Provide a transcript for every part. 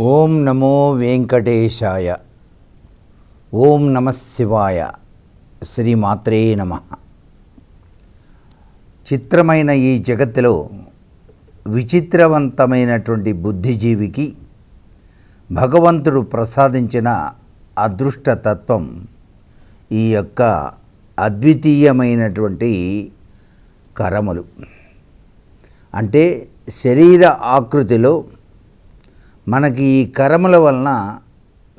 ఓం నమో వెంకటేశాయ. ఓం నమ శివాయ. శ్రీమాత్రే నమ. చిత్రమైన ఈ జగత్తులో విచిత్రవంతమైనటువంటి బుద్ధిజీవికి భగవంతుడు ప్రసాదించిన అదృష్టతత్వం ఈ యొక్క అద్వితీయమైనటువంటి కరములు. అంటే శరీర ఆకృతిలో మనకి ఈ కర్మల వలన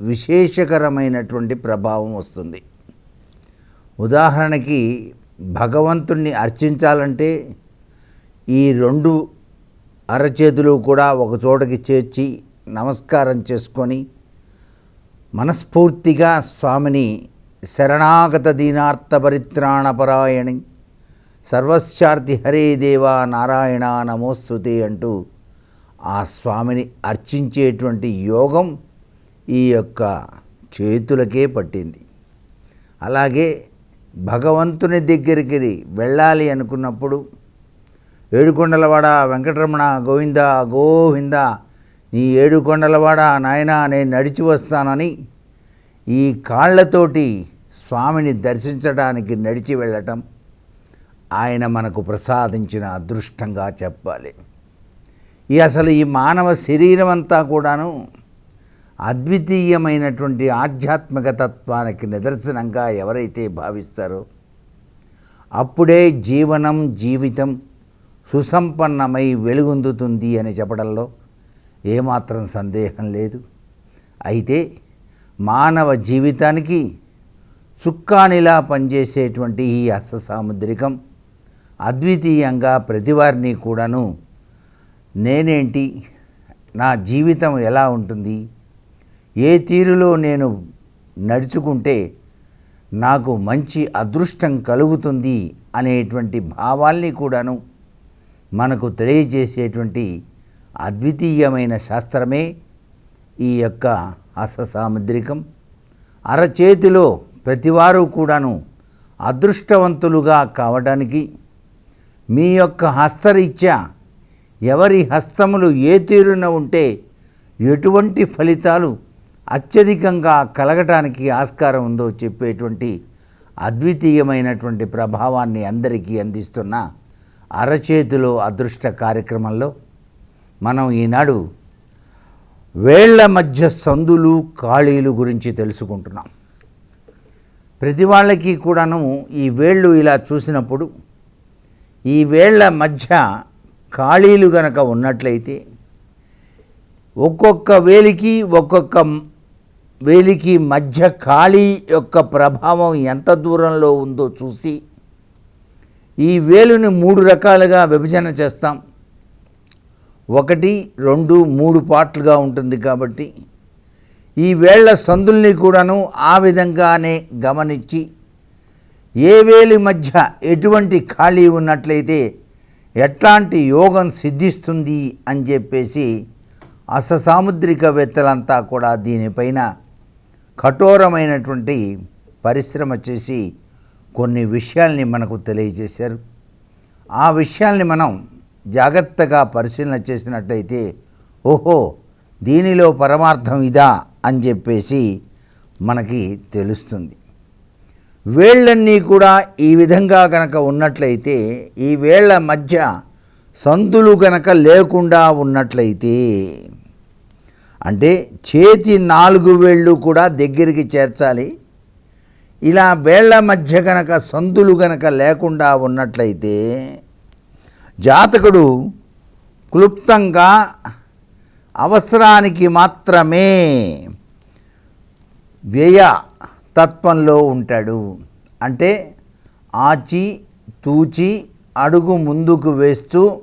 విశేషకరమైనటువంటి ప్రభావం వస్తుంది. ఉదాహరణకి భగవంతుణ్ణి అర్చించాలంటే ఈ రెండు అరచేతులు కూడా ఒక చోటకి చేర్చి నమస్కారం చేసుకొని మనస్ఫూర్తిగా స్వామిని శరణాగత దీనార్థ పరిత్రాణపరాయణి సర్వశార్థి హరే దేవా నారాయణ నమోస్తుతే అంటూ ఆ స్వామిని అర్చించేటువంటి యోగం ఈ యొక్క చేతులకే పట్టింది. అలాగే భగవంతుని దగ్గరికి వెళ్ళాలి అనుకున్నప్పుడు ఏడుకొండలవాడ వెంకటరమణ గోవింద గోవింద నీ ఏడుకొండలవాడ నాయనా నేను నడిచి వస్తానని ఈ కాళ్ళతోటి స్వామిని దర్శించడానికి నడిచి వెళ్ళటం ఆయన మనకు ప్రసాదించిన అదృష్టంగా చెప్పాలి. ఈ అసలు ఈ మానవ శరీరం అంతా కూడాను అద్వితీయమైనటువంటి ఆధ్యాత్మిక తత్వానికి నిదర్శనంగా ఎవరైతే భావిస్తారో అప్పుడే జీవనం జీవితం సుసంపన్నమై వెలుగొందుతుంది అని చెప్పడంలో ఏమాత్రం సందేహం లేదు. అయితే మానవ జీవితానికి చుక్కానిలా పనిచేసేటువంటి ఈ అససాముద్రికం అద్వితీయంగా ప్రతివారిని కూడాను నేనేంటి? నా జీవితం ఎలా ఉంటుంది? ఏ తీరులో నేను నడుచుకుంటే నాకు మంచి అదృష్టం కలుగుతుంది అనేటువంటి భావాల్ని కూడాను మనకు తెలియజేసేటువంటి అద్వితీయమైన శాస్త్రమే ఈ యొక్క అససాముద్రికం అరచేతిలో ప్రతివారు కూడాను అదృష్టవంతులుగా కావడానికి మీ యొక్క హస్తరీత్యా ఎవరి హస్తములు ఏ తీరున ఉంటే ఎటువంటి ఫలితాలు అత్యధికంగా కలగటానికి ఆస్కారం ఉందో చెప్పేటువంటి అద్వితీయమైనటువంటి ప్రభావాన్ని అందరికీ అందిస్తున్న అరచేతిలో అదృష్ట కార్యక్రమంలో మనం ఈనాడు వేళ్ళ మధ్య సందులు ఖాళీలు గురించి తెలుసుకుంటున్నాం. ప్రతి వాళ్ళకి కూడాను ఈ వేళ్ళు ఇలా చూసినప్పుడు ఈ వేళ్ళ మధ్య ఖాళీలు గనక ఉన్నట్లయితే ఒక్కొక్క వేలికి ఒక్కొక్క వేలికి మధ్య ఖాళీ యొక్క ప్రభావం ఎంత దూరంలో ఉందో చూసి ఈ వేలుని మూడు రకాలుగా విభజన చేస్తాం. ఒకటి రెండు మూడు పార్ట్లుగా ఉంటుంది కాబట్టి ఈ వేళ్ళ సందుల్ని కూడాను ఆ విధంగానే గమనించి ఏ వేలి మధ్య ఎటువంటి ఖాళీ ఉన్నట్లయితే ఎట్లాంటి యోగం సిద్ధిస్తుంది అని చెప్పేసి అససాముద్రికవేత్తలంతా కూడా దీనిపైన కఠోరమైనటువంటి పరిశ్రమ చేసి కొన్ని విషయాల్ని మనకు తెలియజేశారు. ఆ విషయాల్ని మనం జాగ్రత్తగా పరిశీలన చేసినట్లయితే ఓహో దీనిలో పరమార్థం ఇదా అని చెప్పేసి మనకి తెలుస్తుంది. వేళ్ళన్నీ కూడా ఈ విధంగా కనుక ఉన్నట్లయితే ఈ వేళ్ళ మధ్య సందులు కనుక లేకుండా ఉన్నట్లయితే అంటే చేతి నాలుగు వేళ్ళు కూడా దగ్గరికి చేర్చాలి. ఇలా వేళ్ళ మధ్య కనుక సందులు కనుక లేకుండా ఉన్నట్లయితే జాతకుడు క్లుప్తంగా అవసరానికి మాత్రమే వ్యయ తత్వంలో ఉంటాడు. అంటే ఆచి తూచి అడుగు ముందుకు వేస్తూ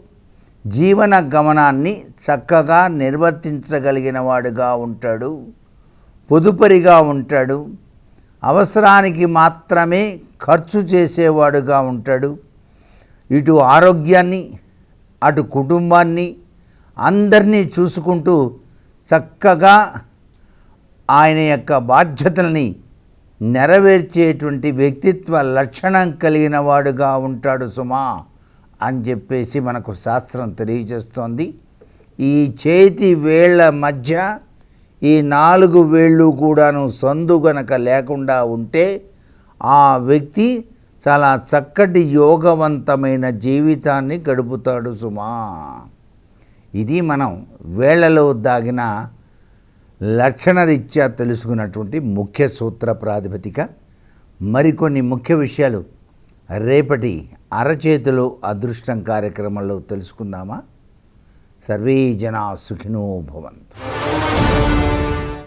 జీవన గమనాన్ని చక్కగా నిర్వర్తించగలిగిన వాడుగా ఉంటాడు. పొదుపరిగా ఉంటాడు. అవసరానికి మాత్రమే ఖర్చు చేసేవాడుగా ఉంటాడు. ఇటు ఆరోగ్యాన్ని అటు కుటుంబాన్ని అందరినీ చూసుకుంటూ చక్కగా ఆయన యొక్క బాధ్యతల్ని నెరవేర్చేటువంటి వ్యక్తిత్వ లక్షణం కలిగిన వాడుగా ఉంటాడు సుమా అని చెప్పేసి మనకు శాస్త్రం తెలియజేస్తోంది. ఈ చేతి వేళ్ళ మధ్య ఈ నాలుగు వేళ్ళు కూడాను సందు గనక లేకుండా ఉంటే ఆ వ్యక్తి చాలా చక్కటి యోగవంతమైన జీవితాన్ని గడుపుతాడు సుమా. ఇది మనం వేళ్ళలో దాగిన లక్షణరీత్యా తెలుసుకున్నటువంటి ముఖ్య సూత్ర ప్రాతిపదిక మరికొన్ని ముఖ్య విషయాలు రేపటి అరచేతిలో అదృష్టం కార్యక్రమంలో తెలుసుకుందామా? సర్వే జనా సుఖినో భవంతు.